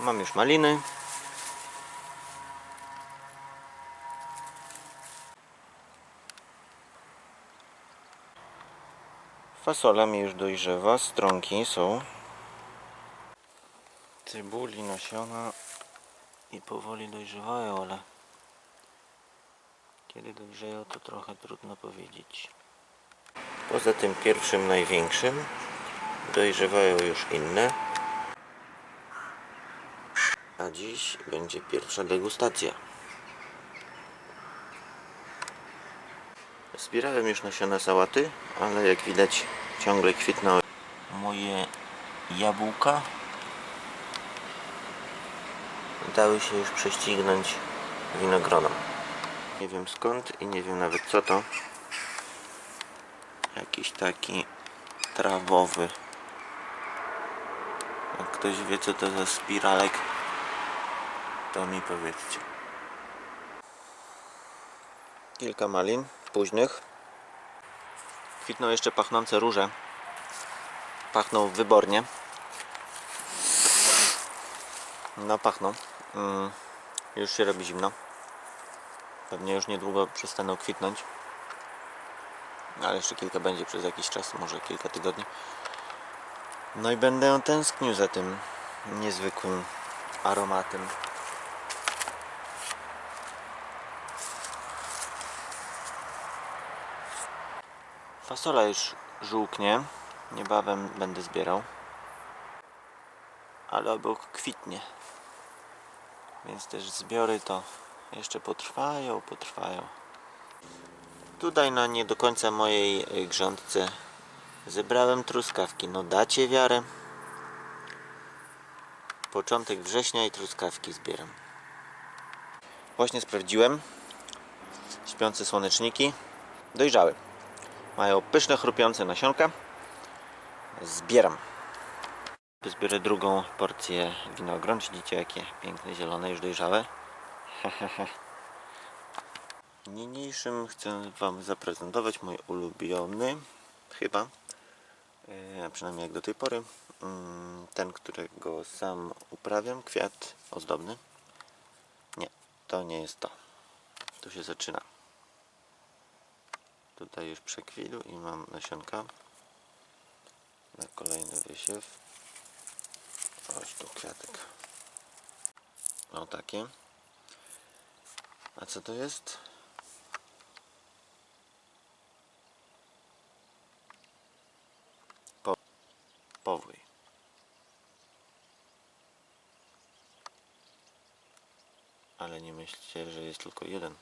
Mam już maliny. Fasola mi już dojrzewa, stronki są. Cebuli, nasiona i powoli dojrzewają, ale kiedy dojrzeją to trochę trudno powiedzieć. Poza tym pierwszym największym dojrzewają już inne. Dziś będzie pierwsza degustacja. Zbierałem już nasiona sałaty, ale jak widać ciągle kwitną moje jabłka. Dały się już prześcignąć winogronom. Nie wiem skąd i nie wiem nawet co to. Jakiś taki trawowy. Jak ktoś wie co to za spiralek, to mi powiedzcie. Kilka malin późnych. Kwitną jeszcze pachnące róże. Pachną wybornie. No pachną. Mm, już się robi zimno. Pewnie już niedługo przestaną kwitnąć. Ale jeszcze kilka będzie przez jakiś czas, może kilka tygodni. No i będę tęsknił za tym niezwykłym aromatem. Fasola już żółknie. Niebawem będę zbierał. Ale obok kwitnie. Więc też zbiory to jeszcze potrwają, potrwają. Tutaj na nie do końca mojej y, grządce zebrałem truskawki. No dacie wiarę. Początek września i truskawki zbieram. Właśnie sprawdziłem. Śpiące słoneczniki dojrzały. Mają pyszne, chrupiące nasionka. Zbieram. Zbiorę drugą porcję winogron. Widzicie jakie piękne, zielone, już dojrzałe. Niniejszym chcę Wam zaprezentować mój ulubiony, chyba, e, a przynajmniej jak do tej pory, mm, ten, którego sam uprawiam, kwiat ozdobny. Nie, to nie jest to. Tu się zaczyna. Tutaj już przekwitł i mam nasionka na kolejny wysiew. Chodź tu kwiatek. O takie. A co to jest? Po, powój. Ale nie myślcie, że jest tylko jeden.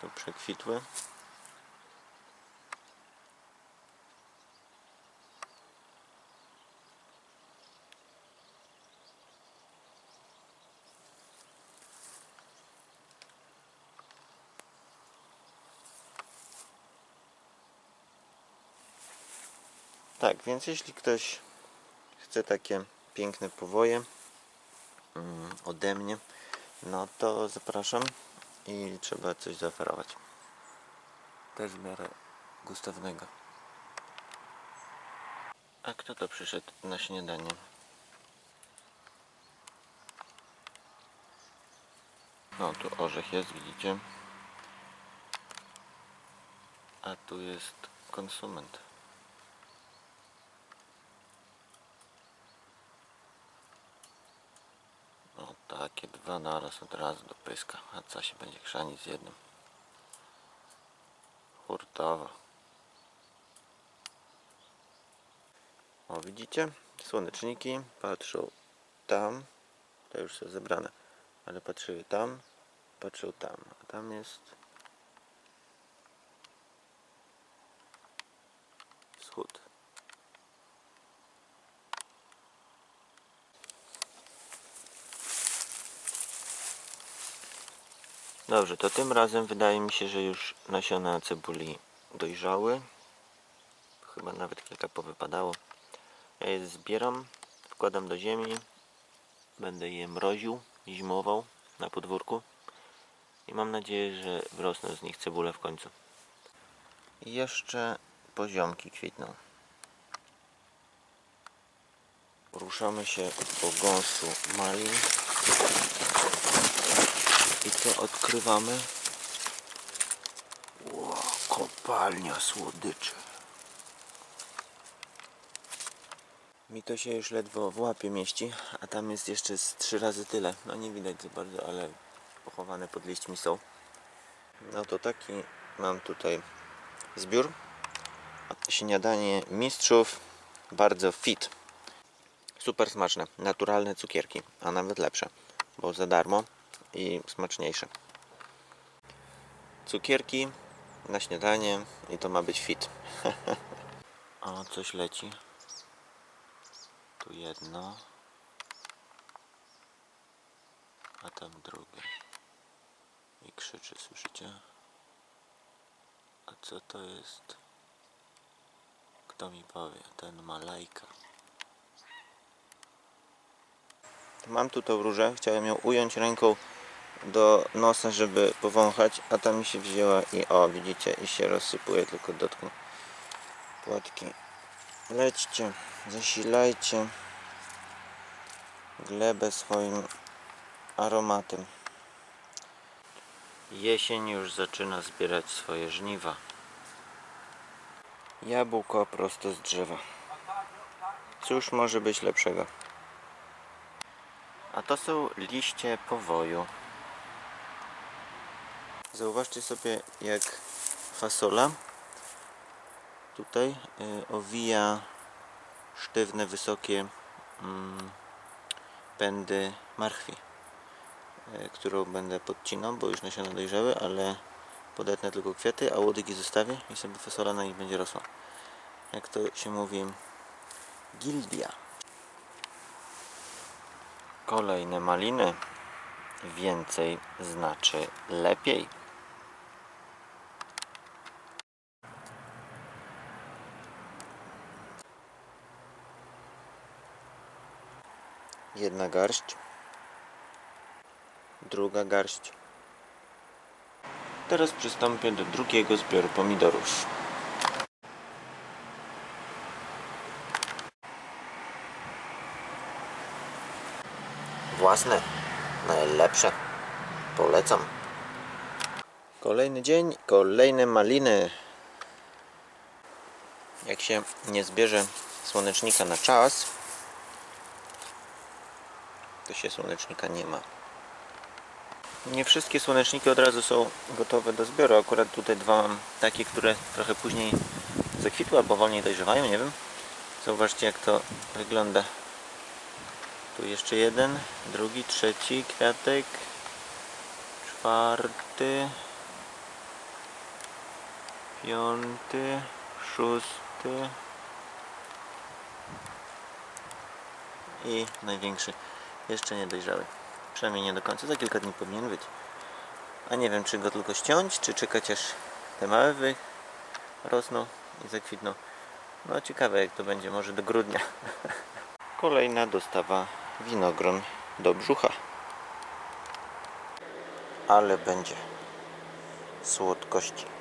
Tu przekwitły. Tak, więc jeśli ktoś chce takie piękne powoje mm, ode mnie, no to zapraszam i trzeba coś zaoferować. Też w miarę gustownego. A kto to przyszedł na śniadanie? No tu orzech jest, widzicie? A tu jest konsument. O takie dwa naraz od razu do pyska. A co się będzie chrzanić z jednym? Hurtowa. O widzicie? Słoneczniki patrzą tam. To już są zebrane. Ale patrzyły tam. Patrzą tam. A tam jest Dobrze, to tym razem wydaje mi się, że już nasiona cebuli dojrzały. Chyba nawet kilka powypadało. Ja je zbieram, wkładam do ziemi. Będę je mroził zimował na podwórku i mam nadzieję, że wrosną z nich cebule w końcu. I jeszcze poziomki kwitną. Ruszamy się po gąsu malin odkrywamy? Ło, kopalnia słodyczy. Mi to się już ledwo w łapie mieści, a tam jest jeszcze z trzy razy tyle. No nie widać za bardzo, ale pochowane pod liśćmi są. No to taki mam tutaj zbiór. Śniadanie mistrzów, bardzo fit. Super smaczne, naturalne cukierki, a nawet lepsze, bo za darmo i smaczniejsze. Cukierki na śniadanie i to ma być fit. o, coś leci. Tu jedno, a tam drugie. I krzyczy, słyszycie? A co to jest? Kto mi powie? Ten ma lajka. Mam tu tą różę, chciałem ją ująć ręką do nosa, żeby powąchać, a tam mi się wzięła i o, widzicie, i się rozsypuje, tylko dotknę płatki. Lećcie, zasilajcie glebę swoim aromatem. Jesień już zaczyna zbierać swoje żniwa. Jabłko prosto z drzewa. Cóż może być lepszego? A to są liście powoju. Zauważcie sobie, jak fasola tutaj y, owija sztywne, wysokie mm, pędy marchwi, y, którą będę podcinał, bo już nasiona dojrzały, ale podetnę tylko kwiaty, a łodygi zostawię i sobie fasola na nich będzie rosła. Jak to się mówi, gildia. Kolejne maliny. Więcej znaczy lepiej. Jedna garść. Druga garść. Teraz przystąpię do drugiego zbioru pomidorów. Własne, najlepsze. Polecam. Kolejny dzień, kolejne maliny. Jak się nie zbierze słonecznika na czas, to się słonecznika nie ma. Nie wszystkie słoneczniki od razu są gotowe do zbioru. Akurat tutaj dwa mam takie, które trochę później zakwitły albo wolniej dojrzewają, nie wiem. Zobaczcie jak to wygląda. Tu jeszcze jeden, drugi, trzeci kwiatek, czwarty, piąty, szósty i największy jeszcze nie dojrzały. Przynajmniej nie do końca, za kilka dni powinien być. A nie wiem, czy go tylko ściąć, czy czekać aż te małe wy rosną i zakwitną. No ciekawe jak to będzie, może do grudnia. Kolejna dostawa winogron do brzucha. Ale będzie słodkości.